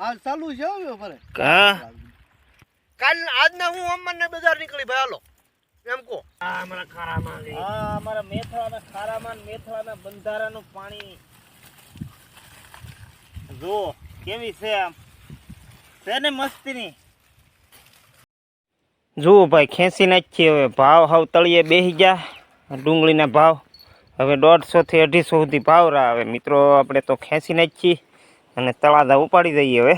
આ ચાલુ છે હવે ભલે કા કાલ આજના હું અમરને બજાર નીકળી ભાઈ હાલો. એમ કહો. આ અમારા ખારામાં લે. આ અમારા મેથળાના ખારામાં ને મેથળાના બંધારાનું પાણી. જો કેવી છે આમ. છે ને મસ્તીની. જુઓ ભાઈ ખેંચી નાખીએ હવે. ભાવ હાવ તળિયે બેસી ગયા. ડુંગળીના ભાવ. હવે દોઢસોથી અઢીસો સુધી ભાવ રહ્યા હવે મિત્રો આપણે તો ખેંચી નાખીએ. અને તળાદા ઉપાડી દઈએ હવે.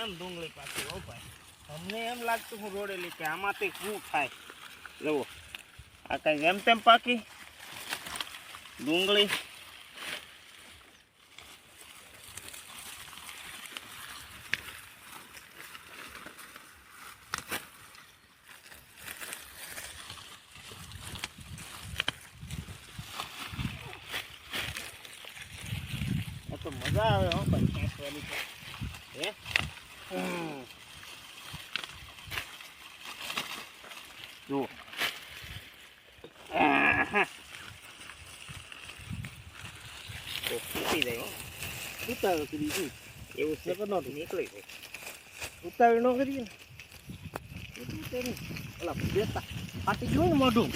એમ ડુંગળી પાછી હો અમને એમ લાગતું હું રોડેલી કે આમાંથી શું થાય. જુઓ. આ કઈ જેમ તેમ પાકી? ડુંગળી આ તો મજા આવે હો ભાઈ ખેંચવાની તો હે. જુઓ આહા. તો ફૂટી જાય. ઉતાવળ કરી શું એવું છે કે નહોતું નીકળી જાય ઉતાવળ ન કરીએ ને ઓલા બેતા ફાટી ગયું મોઢું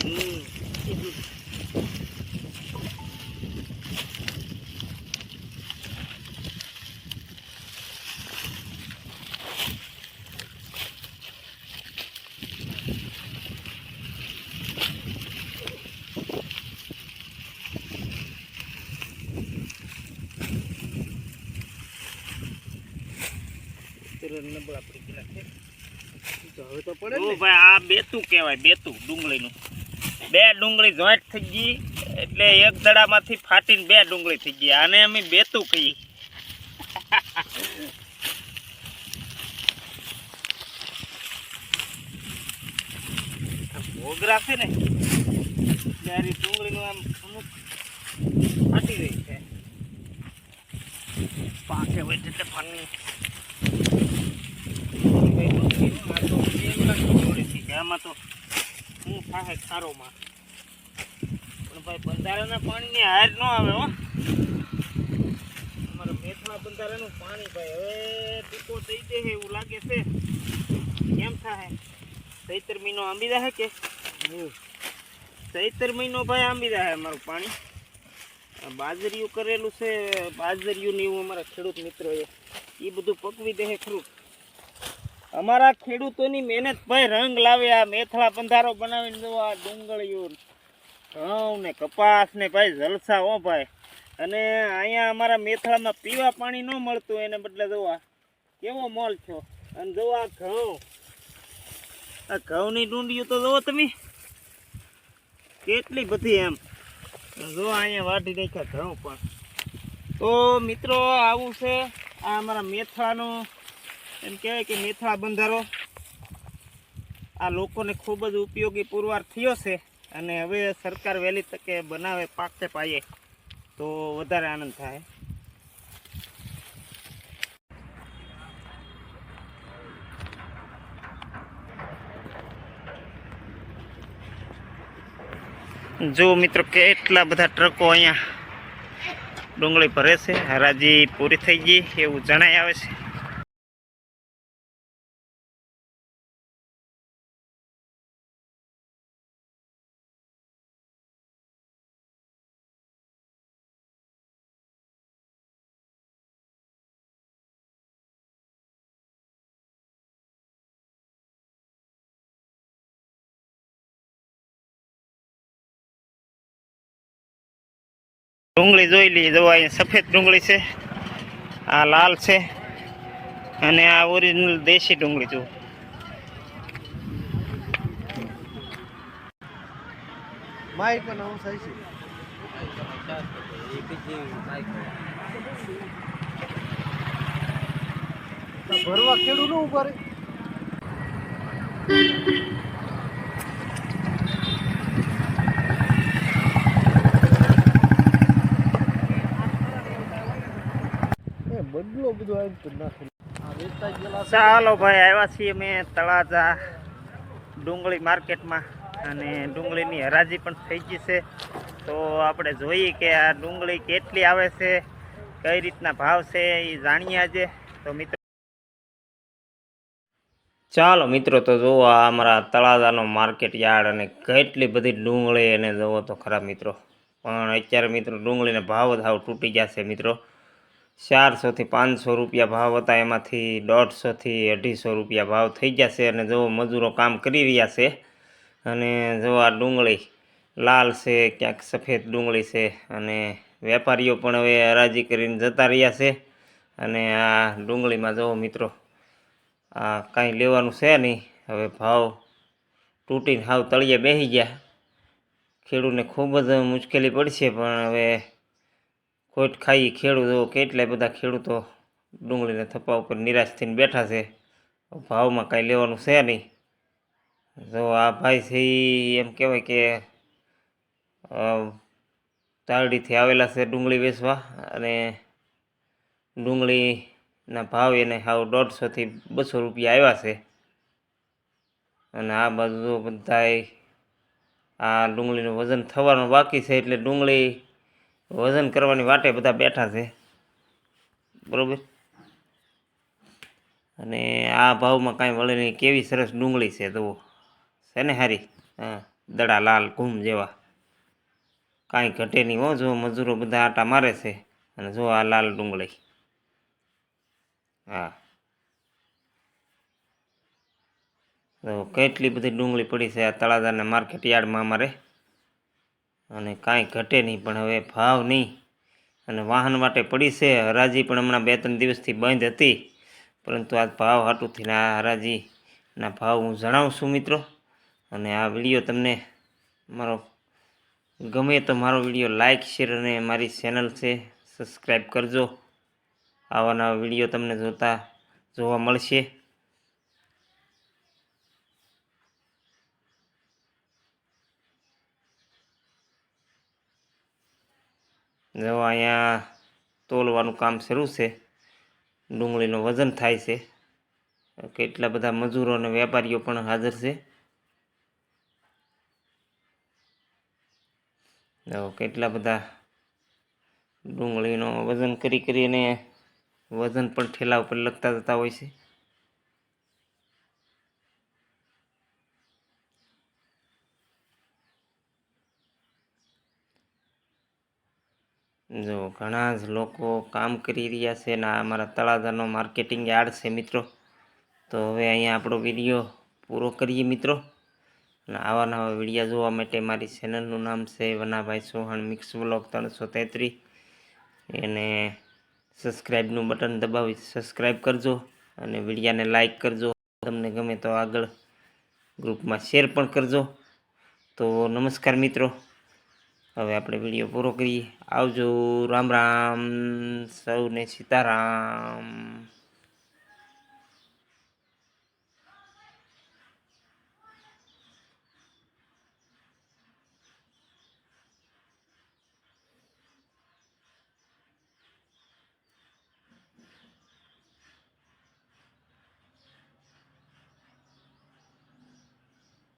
હમ. તુરંત નબળા પડી ગયેલા છે. તો હવે તો પડે ઓ ને. ભાઈ આ બેતું કહેવાય બેતું ડુંગળીનું. બે ડુંગળી જોઈન્ટ થઈ ગઈ એટલે એક દડામાંથી ફાટીને બે ડુંગળી થઈ ગઈ. આને અમે બેતું કહીએ. મોગરા છે ને ત્યારે ડુંગળીનું આમ અમુક ફાટી રહી છે. પાકે હોય એટલે ફાટી આમાં તો શું થાય ખારોમાં પણ ભાઈ બંધારાના પાણીની હાર ન આવે હો અમારા મેથણા બંધારાનું પાણી ભાઈ હવે ટૂંકો થઈ દે એવું લાગે છે કેમ થાય ચૈતર મહિનો આંબી જાય કે ચૈતર મહિનો ભાઈ આંબી જાય અમારું પાણી બાજરીયું કરેલું છે બાજરીયું ને એવું અમારા ખેડૂત મિત્રોએ. એ બધું પકવી દે ખરું. અમારા ખેડૂતોની મહેનત ભાઈ રંગ લાવે, આ મેથળા પંધારો બનાવીને જો આ ડુંગળીઓ ઘઉં ને કપાસ ને ભાઈ જલસા હો ભાઈ. અને અહીંયા અમારા મેથળામાં પીવા પાણી ન મળતું, એને બદલે જોવા કેવો મોલ છો? અને જો આ ઘઉં, આ ઘઉંની ડુંડીઓ તો જુઓ તમે, કેટલી બધી એમ. જો અહીંયા વાઢી નાખ્યા ઘઉં પણ. તો મિત્રો આવું છે, આ અમારા મેથળાનું એમ કહેવાય કે મેથળા બંધારો આ લોકોને ખૂબ જ ઉપયોગી પુરવાર થયો છે અને હવે સરકાર વહેલી તકે બનાવે પાકતે પાયે. તો વધારે આનંદ થાય. જો મિત્રો, કેટલા બધા ટ્રકો અહીંયા ડુંગળી ભરે છે. હરાજી પૂરી થઈ ગઈ, એવું જણાય આવે છે. ડુંગળી જોઈ લઈએ. જો અહીંયા સફેદ ડુંગળી છે, આ લાલ છે, અને આ ઓરિજિનલ દેશી ડુંગળી જુઓ. માઇક પણ આવું થાય છે. ભરવા ખેડૂત ઉપર એ બદલો બધો આવી. ચાલો ભાઈ આવ્યા છીએ અમે તળાજા ડુંગળી માર્કેટમાં અને ડુંગળીની હરાજી પણ થઈ ગઈ છે. તો આપણે જોઈએ કે આ ડુંગળી કેટલી આવે છે કઈ રીતના ભાવ છે એ જાણીએ આજે. તો મિત્રો ચાલો મિત્રો તો જુઓ આ અમારા તળાજાનો માર્કેટ યાર્ડ અને કેટલી બધી ડુંગળી એને જુઓ તો ખરા મિત્રો. પણ અત્યારે મિત્રો ડુંગળીના ભાવ જ હાવ તૂટી ગયા છે મિત્રો. ચારસોથી પાંચસો રૂપિયા ભાવ હતા. એમાંથી દોઢસોથી અઢીસો રૂપિયા ભાવ થઈ ગયા છે અને જો મજૂરો કામ કરી રહ્યા છે, અને જો આ ડુંગળી લાલ છે, ક્યાંક સફેદ ડુંગળી છે, અને વેપારીઓ પણ હવે હરાજી કરીને જતા રહ્યા છે. અને આ ડુંગળીમાં જો મિત્રો, આ કાંઈ લેવાનું છે નહીં. હવે ભાવ તૂટીને હાવ તળિયે બેસી ગયા. ખેડૂતને ખૂબ જ મુશ્કેલી પડશે, પણ હવે ખોટ ખાઈ ખેડૂતો, કેટલાય બધા ખેડૂતો ડુંગળીના થપ્પા ઉપર નિરાશ થઈને બેઠા છે. ભાવમાં કાંઈ લેવાનું છે નહીં. જો આ ભાઈ છે એમ કહેવાય કે તારડીથી આવેલા છે ડુંગળી વેચવા અને ડુંગળીના ભાવ એને સાવ દોઢસોથી બસો રૂપિયા આવ્યા છે. અને આ બાજુ બધાય આ ડુંગળીનું વજન થવાનું બાકી છે એટલે ડુંગળી વજન કરવાની વાટે બધા બેઠા છે. બરોબર? અને આ ભાવમાં કાંઈ વળે નહીં, કેવી સરસ ડુંગળી છે તો છે ને હારી? હા, દડા લાલ ઘૂમ જેવા. કાંઈ ઘટે નહીં હો જો મજૂરો બધા આટા મારે છે. અને જો આ લાલ ડુંગળી. હા. તો કેટલી બધી ડુંગળી પડી છે આ તળાજાના માર્કેટ યાર્ડમાં અમારે? અને કાંઈ ઘટે નહીં, પણ હવે ભાવ નહીં. અને વાહન માટે પડી છે. હરાજી પણ હમણાં બે ત્રણ દિવસથી બંધ હતી. પરંતુ આ ભાવ હાટુથી આ હરાજીના ભાવ હું જણાવું છું મિત્રો. અને આ વીડિયો તમને મારો ગમે તો મારો વીડિયો લાઇક શેર અને મારી ચેનલ છે, સબસ્ક્રાઈબ કરજો. આવા નવા વીડિયો તમને જોતા જોવા મળશે. જો અહીંયા તોલવાનું કામ શરૂ છે. ડુંગળીનું વજન થાય છે. કેટલા બધા મજૂરો અને વેપારીઓ પણ હાજર છે. જો કેટલા બધા ડુંગળીનું વજન કરી કરીને વજન પણ ઠેલા ઉપર લખતા જતા હોય છે. જો ઘણા જ લોકો કામ કરી રહ્યા છે અને આ અમારા તળાજાનો માર્કેટિંગ યાર્ડ છે મિત્રો. તો હવે અહીંયા આપણો વીડિયો પૂરો કરીએ મિત્રો. અને આવા નવા વિડીયા જોવા માટે મારી ચેનલનું નામ છે વનાભાઈ સોહાણ મિક્સ બ્લોગ ત્રણસો તેત્રીસ એને સબસ્ક્રાઈબનું બટન દબાવી સબસ્ક્રાઈબ કરજો અને વિડીયાને લાઇક કરજો. તમને ગમે તો આગળ ગ્રુપમાં શેર પણ કરજો. તો નમસ્કાર મિત્રો. હવે આપણે વીડિયો પૂરો કરીએ. આવજો. રામ રામ. સૌને સીતારામ.